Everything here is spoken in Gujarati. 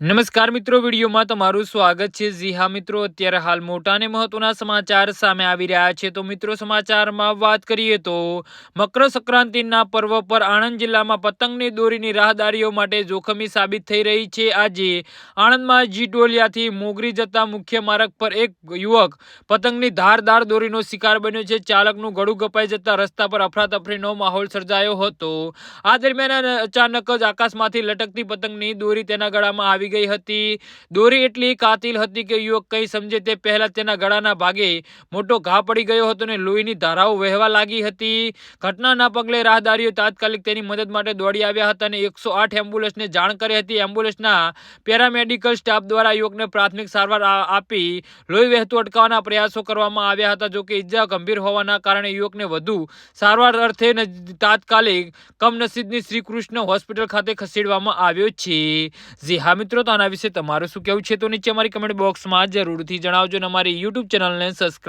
નમસ્કાર મિત્રો, વિડીયોમાં તમારું સ્વાગત છે. જી હા મિત્રો, અત્યારે હાલ મોટા અને મહત્વના સમાચાર સામે આવી રહ્યા છે. તો મિત્રો, સમાચારમાં વાત કરીએ તો મકર સંક્રાંતિના પર્વ પર આણંદ જિલ્લામાં પતંગની દોરીની રાહદારીઓ માટે જોખમી સાબિત થઈ રહી છે. આજે આણંદમાં જીટોલિયાથી મોગરી જતા મુખ્ય માર્ગ પર એક યુવક પતંગની ધારદાર દોરીનો શિકાર બન્યો છે. ચાલકનું ગળું ગપાઈ જતા રસ્તા પર અફરાતફરીનો માહોલ સર્જાયો હતો. આ દરમિયાન અચાનક જ આકાશમાંથી લટકતી પતંગની દોરી તેના ગળામાં આવી ગઈ હતી. દોરી એટલી કાતિલ હતી કે યુવક કંઈ સમજે તે પહેલાં તેના ગળાના ભાગે મોટો ઘા પડી ગયો હતો અને લોહીની ધારાઓ વહેવા લાગી હતી. ઘટનાના પગલે રાહદારીઓ તાત્કાલિક તેની મદદ માટે દોડી આવ્યા હતા અને એકસો આઠ એમ્બ્યુલન્સને જાણ કરી હતી. એમ્બ્યુલન્સના પેરામેડિકલ સ્ટાફ દ્વારા યુવકને પ્રાથમિક સારવાર આપી લોહી વહેતું અટકાવવાના પ્રયાસો કરવામાં આવ્યા હતા જોકે ઈજા ગંભીર હોવાના કારણે યુવકને વધુ સારવાર અર્થે તાત્કાલિક કમનસીબની શ્રી કૃષ્ણ હોસ્પિટલ ખાતે ખસેડવામાં આવ્યો છે. જી હા મિત્રો, તો આના વિશે તમારું શું કહેવું છે, તો નીચે અમારી કમેન્ટ બોક્સમાં જરૂરથી જણાવજો અને અમારી યુટ્યુબ ચેનલને સબસ્ક્રાઈબ